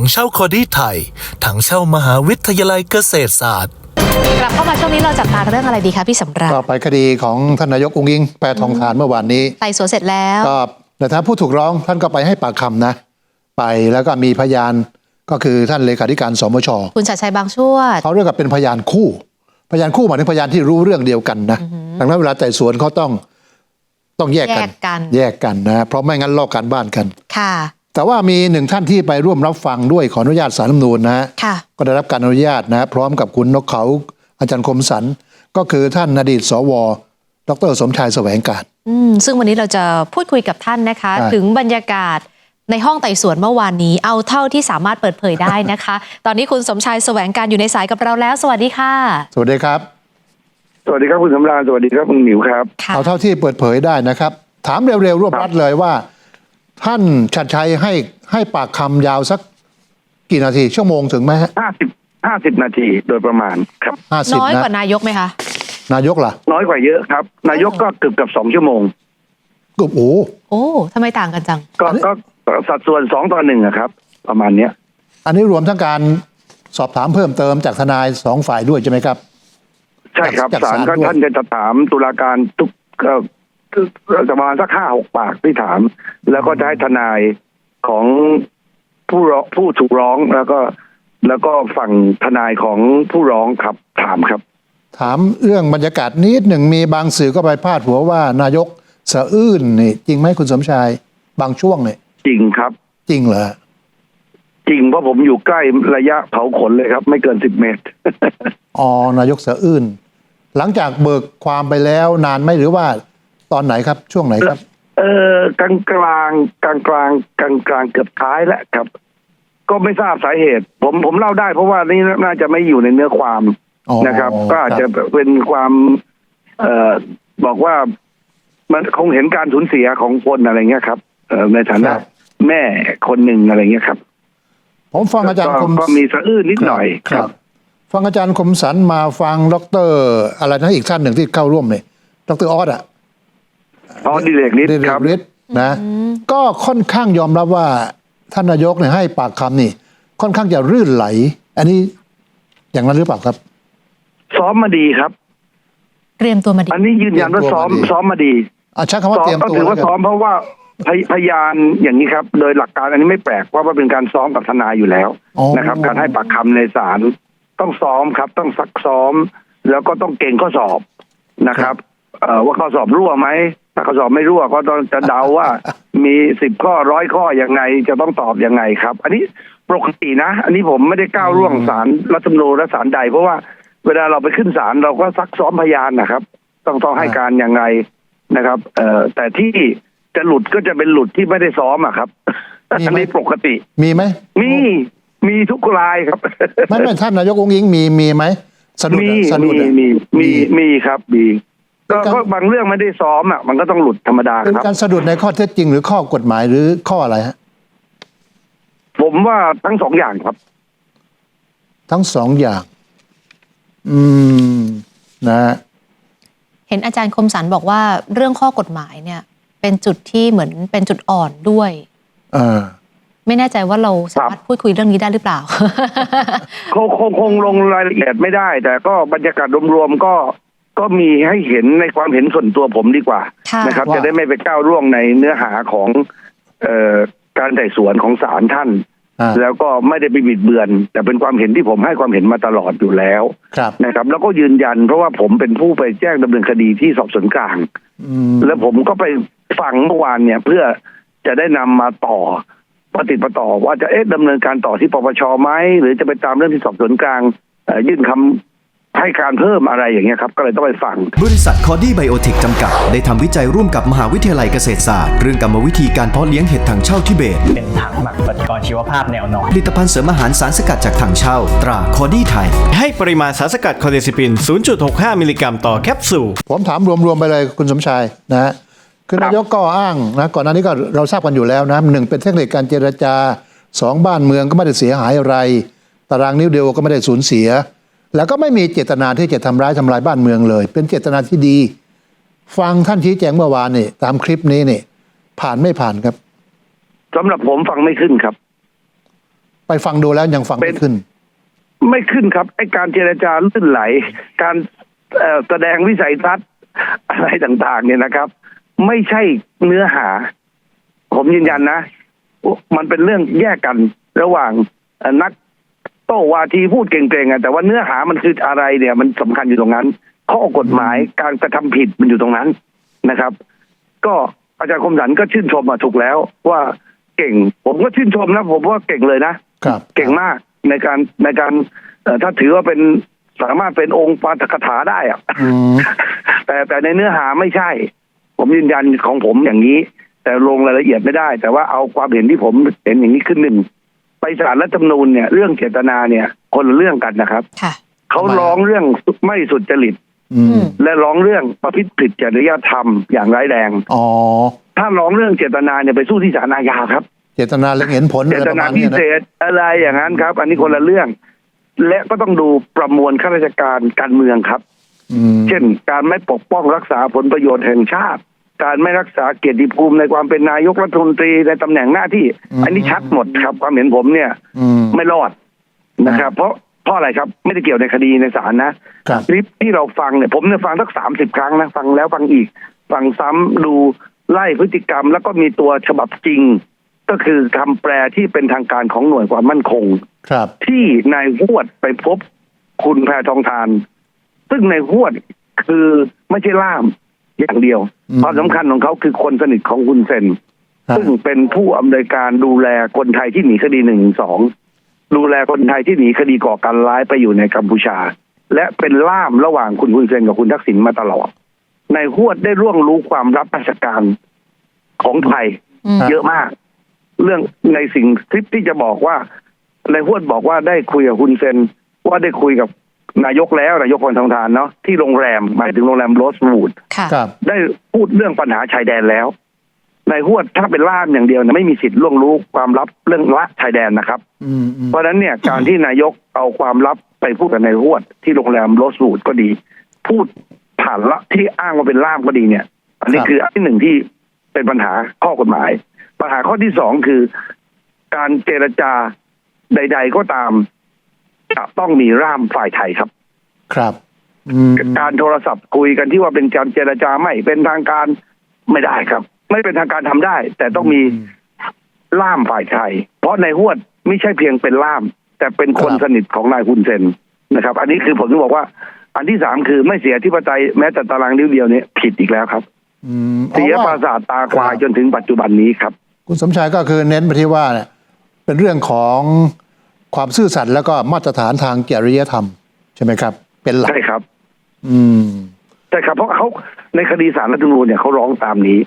ถังเช่าคอดี้ไทย ถังเช่ามหาวิทยาลัยเกษตรศาสตร์ กลับเข้ามาช่วงนี้เราจับตาเรื่องอะไรดีคะพี่สำราญก็ไปคดีของท่านนายกองค์ยิง แปรทองทานเมื่อวานนี้ไต่สวนเสร็จแล้วก็ในฐานะผู้ถูกร้องท่านก็ไปให้ปากคำนะ ไปแล้วก็มีพยานก็คือท่านเลขาธิการสมชคุณชัดชัยบางช่วดเขาเรียกว่าเป็นพยานคู่ พยานคู่หมายถึงพยานที่รู้เรื่องเดียวกันนะดังนั้นเวลาไต่สวนเขาต้องต้องแยกกัน แยกกัน แยกกันนะ เพราะไม่งั้นลอกการบ้านกัน ค่ะ แต่ว่ามีหนึ่งท่านที่ไปร่วมรับฟังด้วยขออนุญาตสารรัฐธรรมนูญนะค่ะก็ได้รับการอนุญาตนะพร้อมกับคุณนกเขาอาจารย์คมสันก็คือท่านอดีตสวดรสมชายแสวงการอืมซึ่งวันนี้เราจะพูดคุยกับท่านนะคะใช่ถึงบรรยากาศในห้องไต่สวนเมื่อวานนี้ เอาเท่าที่สามารถเปิดเผยได้นะคะ ตอนนี้คุณสมชายแสวงการอยู่ในสายกับเราแล้ว สวัสดีค่ะ สวัสดีครับ สวัสดีครับคุณสำราญสวัสดีครับคุณหมิวครับค่ะเอาเท่าที่เปิดเผยได้นะครับ ถามเร็วๆรวบรัดเลยว่า ท่านชัดชัยให้ให้ปากคำยาวสักกี่นาที ชั่วโมงถึงไหมฮะห้าสิบห้าสิบนาทีโดยประมาณครับ ห้าสิบน้อยนะกว่านายกไหมคะ นายกล่ะน้อยกว่าเยอะครับ นายกก็เกือบกับสองชั่วโมง ก็โอ้ โอ้ทำไมต่างกันจัง ก็ก็สัดส่วนสองต่อหนึ่งอะครับ ประมาณเนี้ย อันนี้รวมทั้งการสอบถามเพิ่มเติมจากทนายสองฝ่ายด้วยใช่ไหมครับ ใช่ครับจากศาลศาลก็ด้วย ท่านจะถามตุลาการทุกเอ่อ ประมาณสักห้าหกปากที่ถาม แล้วก็จะให้ทนายของผู้ร้องผู้ถูกร้องแล้วก็ แล้วก็ฝั่งทนายของผู้ร้องครับถามครับ ถามเรื่องบรรยากาศนิดหนึ่งมีบางสื่อก็ไปพาดหัวว่านายกสะอื้นนี่จริงไหมคุณสมชาย บางช่วงเนี่ยจริงครับ จริงเหรอจริงเพราะผมอยู่ใกล้ระยะเผาขนเลยครับ ไม่เกินสิบเมตรอ๋อนายกสะอื้นหลังจากเบิกความไปแล้วนานไหมหรือว่า ตอนไหนครับช่วงไหนครับ เออกลางกลางกลางกลางกลางกลางเกือบท้ายแล้วครับ ก็ไม่ทราบสาเหตุ ผมผมเล่าได้เพราะว่านี่น่าจะไม่อยู่ในเนื้อความอ๋อนะครับ ก็อาจคจะรับเป็นความ เอ่อบอกว่ามันคงเห็นการสูญเสียของคนอะไรเงี้ยครับเอ่อในฐานะแม่คนหนึ่งอะไรเงี้ยครับ ผมฟังอาจารย์ก็คมก็มีสะอื้นนิดหน่อยครับ ฟังอาจารย์คมสันมาฟังดอกเตอรอะไรนะอีกท่านหนึ่งที่เข้าร่วมเนี่ยดรออสอะ อ๋อดิเลกนิดเดครับฤทธิ์นะ ก็ค่อนข้างยอมรับว่าท่านนายกเนี่ยให้ปากคำนี่ ค่อนข้างจะรื่นไหล อันนี้อย่างนั้นหรือเปล่าครับ ซ้อมมาดีครับ เตรียมตัวมาดี อันนี้ยืนยันว่าซ้อมเตรียมตัวมาดี ซ้อมมาดีอาใช้คำว่าซ้อเตรีมยมก็ตัวถือว่าแล้วกันซ้อมเพราะว่าพยพยานอย่างนี้ครับ โดยหลักการอันนี้ไม่แปลกเพราะว่าเป็นการซ้อมกับทนายอยู่แล้วอ๋อนะครับ การให้ปากคำในศาลต้องซ้อมครับ ต้องซักซ้อม แล้วก็ต้องเก่งข้อสอบนะครับ เอ่อว่าข้อสอบรั่วไหม ถ้าข้อสอบไม่รั่วก็ต้องจะเดาว่า มีสิบข้อร้อยข้อยังไงจะต้องตอบยังไงครับ อันนี้ปกตินะ อันนี้ผมไม่ได้ก้าวล่วงศาลรัฐธรรมนูญและศาลใด เพราะว่าเวลาเราไปขึ้นศาลเราก็ซักซ้อมพยานนะครับ ต้องต้องให้การยังไงนะครับ เอ่อแต่ที่จะหลุดก็จะเป็นหลุดที่ไม่ได้ซ้อมอะครับมีไหม อันนี้ปกติ มีไหมมีมีทุกรายครับ ไม่ไม่ท่านนายกองค์ยิงมีมีไหมสะดุดมีอะสะดุมีดอะมีมีมีครับมี ก็เป็นการก็บางเรื่องไม่ได้ซ้อมอะมันก็ต้องหลุดธรรมดาเป็นครับการสะดุดในข้อเท็จจริง หรือข้อกฎหมายหรือข้ออะไรฮะผมว่าทั้งสองอย่างครับ ทั้งสองอย่าง อืมนะฮะเห็นอาจารย์คมสันบอกว่าเรื่องข้อกฎหมายเนี่ย เป็นจุดที่เหมือนเป็นจุดอ่อนด้วยเออไม่แน่ใจว่าเราสามารถพูดคุยเรื่องนี้ได้หรือเปล่าคงคงคงลงรายละเอียดไม่ได้ แต่ก็บรรยากาศรวมๆก็ ก็มีให้เห็นในความเห็นส่วนตัวผมดีกว่าค่ะนะครับว่าจะได้ไม่ไปก้าวล่วงในเนื้อหาของเอ่อการไต่สวนของศาลท่านอ่าแล้วก็ไม่ได้ไปบิดเบือน แต่เป็นความเห็นที่ผมให้ความเห็นมาตลอดอยู่แล้วครับนะครับ แล้วก็ยืนยัน เพราะว่าผมเป็นผู้ไปแจ้งดำเนินคดีที่สอบสวนกลางอืมแล้วผมก็ไปฟังเมื่อวานเนี่ย เพื่อจะได้นำมาต่อปฏิดประต่อว่าจะเอ๊ะดำเนินการต่อที่ปปชไหมหรือจะไปตามเรื่องที่สอบสวนกลางเอ่อยื่นคำ ให้การเพิ่มอะไรอย่างเงี้ยครับ ก็เลยต้องไปฟัง บริษัทคอดี้ไบโอเทคจำกัด ได้ทำวิจัยร่วมกับมหาวิทยาลัยเกษตรศาสตร์ เรื่องกรรมวิธีการเพาะเลี้ยงเห็ดถังเช่าทิเบต เป็นถังหมักปฏิกรณ์ชีวภาพแนวนอนผลิตภัณฑ์เสริมอาหารสารสกัดจากถังเช่า ตราคอดี้ไทย ให้ปริมาณสารสกัดคอเดซิปิน 0.65 มิลลิกรัมต่อแคปซูล ผมถามรวม ๆ ไปเลยคุณสมชายนะฮะคือครับ นายกก็อ้างนะก่อนหน้านี้ก็เราทราบกันอยู่แล้วนะหนึ่งเป็นเทคนิคการเจรจาสองบ้านเมืองก็ไม่ได้เสียหายอะไร ตารางนิ้วเดียวก็ไม่ได้สูญเสีย แล้วก็ไม่มีเจตนาที่จะทำร้ายทำลายบ้านเมืองเลย เป็นเจตนาที่ดี ฟังท่านชี้แจงเมื่อวานนี่ตามคลิปนี้นี่ผ่านไม่ผ่านครับสำหรับผมฟังไม่ขึ้นครับ ไปฟังดูแล้วยังฟังเป็ไม่นขึ้น ไม่ขึ้นครับไอการเจรจาลื่นไหล การเอ่อแสดงวิสัยทัศน์อะไรต่าง ๆ เนี่ยนะครับ ไม่ใช่เนื้อหา ผมยืนยันนะมันเป็นเรื่องแยกกันระหว่างเอ่อนัก โต้วาทีพูดเก่งๆอะแต่ว่าเนื้อหามันคืออะไรเนี่ย มันสำคัญอยู่ตรงนั้น ข้อกฎหมายการกระทำผิดมันอยู่ตรงนั้นนะครับ ก็อาจารย์คมสันก็ชื่นชมมาถูกแล้วว่าเก่ง ผมก็ชื่นชมนะผมว่าเก่งเลยนะครับเก่งมากในการในการเอ่อถ้าถือว่าเป็นสามารถเป็นองค์ปาฐกถาได้อะอืมแต่แต่ในเนื้อหาไม่ใช่ ผมยืนยันของผมอย่างนี้ แต่ลงรายละเอียดไม่ได้ แต่ว่าเอาความเห็นที่ผมเห็นอย่างนี้ขึ้นหนึ่ง ไปศาลรัฐธรรมนูญเนี่ยเรื่องเจตนาเนี่ย คนละเรื่องกันนะครับค่ะ เขาทำไมร้องเรื่องไม่สุจริตอืมและร้องเรื่องประพฤติผิดจริยธรรมอย่างร้ายแรงอ๋อถ้าร้องเรื่องเจตนาเนี่ยไปสู้ที่ศาลอาญาครับ เจตนาเล็งเห็นผลเจอะไรตประนามาณพิเนี้ยเศนะษอะไรอย่างนั้นครับ อันนี้คนละเรื่อง และก็ต้องดูประมวลข้าราชการการเมืองครับอืมเช่นการไม่ปกป้องรักษาผลประโยชน์แห่งชาติ การไม่รักษาเกียรติภูมิในความเป็นนายกรัฐมนตรีในตำแหน่งหน้าที่ อันนี้ชัดหมดครับ ความเห็นผมเนี่ยอืมไม่รอดนะครับ เพราะเพราะอะไรครับ ไม่ได้เกี่ยวในคดีในศาลนะครับคลิปที่เราฟังเนี่ยผมเนี่ยฟังสักสามสิบครั้งนะฟังแล้วฟังอีก ฟังซ้ำดูไล่พฤติกรรม แล้วก็มีตัวฉบับจริง ก็คือคำแปลที่เป็นทางการของหน่วยความมั่นคง ครับ ที่นายหวดไปพบคุณแพทองทาน ซึ่งนายหวดคือไม่ใช่ล่าม อย่างเดียวอืมความสำคัญของเขาคือคนสนิทของคุณเซนครับซึ่งเป็นผู้อำนวยการดูแลคนไทยที่หนีคดีหนึ่งสองดูแลคนไทยที่หนีคดีก่อการร้ายไปอยู่ในกัมพูชา และเป็นล่ามระหว่างคุณคุณเซนกับคุณทักษิณมาตลอดนายหวดได้ร่วงรู้ความลับราชการของไทยอืมเยอะมาก เรื่องในสิ่งคลิปที่จะบอกว่าในายหวดบอกว่าได้คุยกับคุณเซนว่าได้คุยกับ นายกแล้วนายกคนทางทานเนาะที่โรงแรมหมายถึงโรงแรมโรสวูดค่ะครับ ได้พูดเรื่องปัญหาชายแดนแล้วนายหวดถ้าเป็นล่ามอย่างเดียวเนี่ยไม่มีสิทธิ์ล่วงรู้ความลับเรื่องละชายแดนนะครับอืมอืมเพราะฉะนั้นเนี่ยการที่นายกเอาความลับไปพูดกับนายหวด ที่โรงแรมโรสวูดก็ดี พูดผ่านละที่อ้างว่าเป็นล่ามก็ดีเนี่ย อันนี้คืออันที่หนึ่งที่เป็นปัญหาข้อกฎหมาย ปัญหาข้อที่สองคือ การเจรจาใด ๆ ก็ตาม จะต้องมีร่ามฝ่ายไทยครับ ครับอืมการโทรศัพท์คุยกันที่ว่าเป็นการเจรจาไม่เป็นทางการไม่ได้ครับ ไม่เป็นทางการทำได้ แต่ต้องมีล่ามฝ่ายไทย เพราะนายหวดไม่ใช่เพียงเป็นล่าม แต่เป็นคนครับสนิทของนายฮุนเซนนะครับ อันนี้คือผมถึงบอกว่า อันที่สามคือไม่เสียที่ปไตยแม้แต่ตารางนิ้วเดียวเนี่ยผิดอีกแล้วครับอืมเสียพปราะราว่าสาทตาควายครับจนถึงปัจจุบันนี้ครับ คุณสมชายก็คือเน้นไปที่ว่าเนี่ยเป็นเรื่องของ ความซื่อสัตย์แล้วก็มาตรฐานทางจริยธรรม ใช่ไหมครับ เป็นหลักใช่ครับ อืมใช่ครับ เพราะเขาในคดีสารรัฐธรรมนูญเนี่ยเขาร้องตามนี้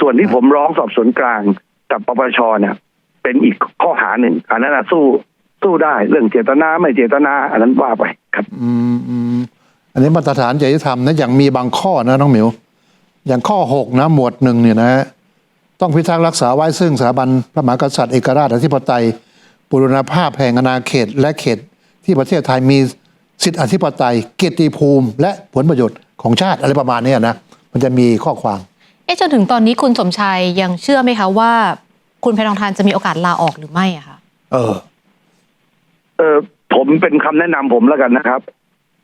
ส่วนที่ผมร้องสอบสวนกลางกับปปชเนี่ย เป็นอีกข้อหาหนึ่งอันนั้นนะสู้สู้ได้เรื่องเจตนาไม่เจตนา อันนั้นว่าไปครับอืมอืมอันนี้มาตรฐานจริยธรรมนะอย่างมีบางข้อนะน้องหมิวอย่างข้อหกนะหมวดหนึ่งเนี่ยนะ ต้องพิทักษ์รักษาไว้ซึ่งสถาบันพระมหากษัตริย์เอกราชอธิปไตย บุรณภาพแห่งอาณาเขต และเขตที่ประเทศไทยมีสิทธิอธิปไตย เกียรติภูมิ และผลประโยชน์ของชาติอะไรประมาณเนี้ยนะมันจะมีข้อความเอ๊ะจนถึงตอนนี้คุณสมชายยังเชื่อไหมคะว่า คุณแพทองทานจะมีโอกาสลาออกหรือไม่อะคะเออ เออผมเป็นคำแนะนำผมแล้วกันนะครับ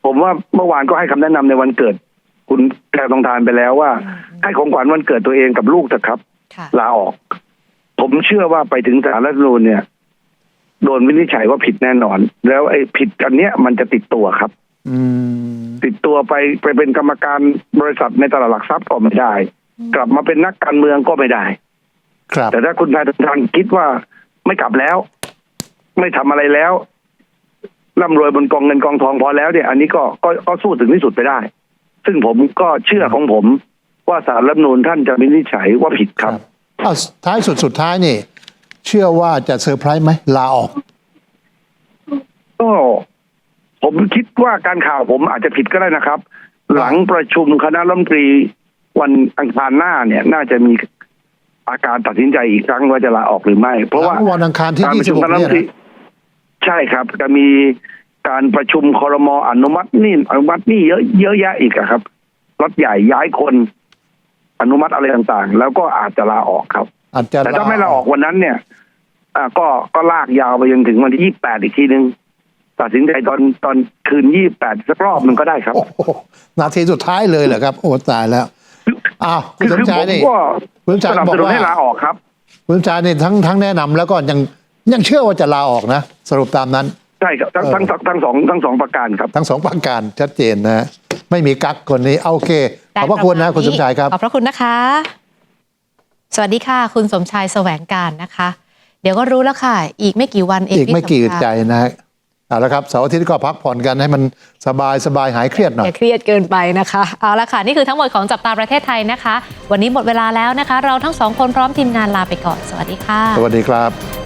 ผมว่าเมื่อวานก็ให้คำแนะนำในวันเกิด คุณแพรทองทานไปแล้วว่า ให้ของขวัญวันเกิดตัวเองกับลูกเถอะครับค่ะลาออก ผมเชื่อว่าไปถึงสารรัฐธรรมนูญเนี่ย โดนวินิจฉัยว่าผิดแน่นอน แล้วไอ้ผิดอันเนี้ยมันจะติดตัวครับอืมติดตัวไปไปเป็นกรรมการบริษัทในตลาดหลักทรัพย์ก็ไม่ได้ กลับมาเป็นนักการเมืองก็ไม่ได้ ครับ แต่ถ้าคุณแพทองทานคิดว่าไม่กลับแล้ว ไม่ทำอะไรแล้วร่ำรวยบนกองเงินกองทองพอแล้วเนี่ย อันนี้ก็ก็ก็สู้ถึงที่สุดไปได้ ซึ่งผมก็เชื่อของผม ว่าสารรัฐธรรมนูญท่านจะวินิจฉัยว่าผิดครับเอาท้ายสุดสุดท้ายนี่ เชื่อว่าจะเซอร์ไพรส์ไหมลาออก ก็ผมคิดว่าการข่าวผมอาจจะผิดก็ได้นะครับ หลังประชุมคณะรัฐมนตรีวันอังคารหน้าเนี่ย น่าจะมีอาการตัดสินใจอีกครั้งว่าจะลาออกหรือไม่ เพราะว่าหลังวันอังคารที่กประชุมคณะรัฐมนตรี26เนี่ยนะใช่ครับ จะมีการประชุมคอรมออนุมัตินี่อนุมัตินี่เยอะเยอะแยะอีกอะครับรถใหญ่ย้ายคนอนุมัติอะไรต่างๆ แล้วก็อาจจะลาออกครับ อาจจะแต่ถ้าไม่ลาออกวันนั้นเนี่ยอ่าก็ก็ลากยาวไปจนถึงวันที่ยี่แปดอีกทีนึงตัดสินใจตอนตอนคืนยี่แปดสักรอบหนึ่งก็ได้ครับโอ้โหนาทีสุดท้ายเลยเหรอครับ โอ้ตายแล้วอ้าวคุคืณอสมคือชาผยมนี่ก็คุณสมสชายนับบอกสนุนว่าให้ลาออกครับคุณสมชายนี่ทั้งทั้งแนะนำแล้วก็ยังยังเชื่อว่าจะลาออกนะ สรุปตามนั้น ใช่ครับทั้งเออทั้งทั้งทั้งสองทั้งสองประการครับ ทั้งสองประการชัดเจนนะฮะไม่มีกักคนนี้เอาโอเคได้ขอบพระคุณนะปมาณคุณสมชายครับ ขอบพระคุณนะคะ สวัสดีค่ะ คุณสมชายแสวงการนะคะ เดี๋ยวก็รู้แล้วค่ะ อีกไม่กี่วันเองอีกไม่กี่ที่สงใจนะฮะเอาละครับเสาร์อาทิตย์ก็พักผ่อนกันให้มันสบายสบายหายเครียดหน่ออยย่าเครียดเกินไปนะคะเอาละค่ะ นี่คือทั้งหมดของจับตาประเทศไทยนะคะ วันนี้หมดเวลาแล้วนะคะ เราทั้งสองคนพร้อมทีมงานลาไปก่อน สวัสดีค่ะ สวัสดีครับ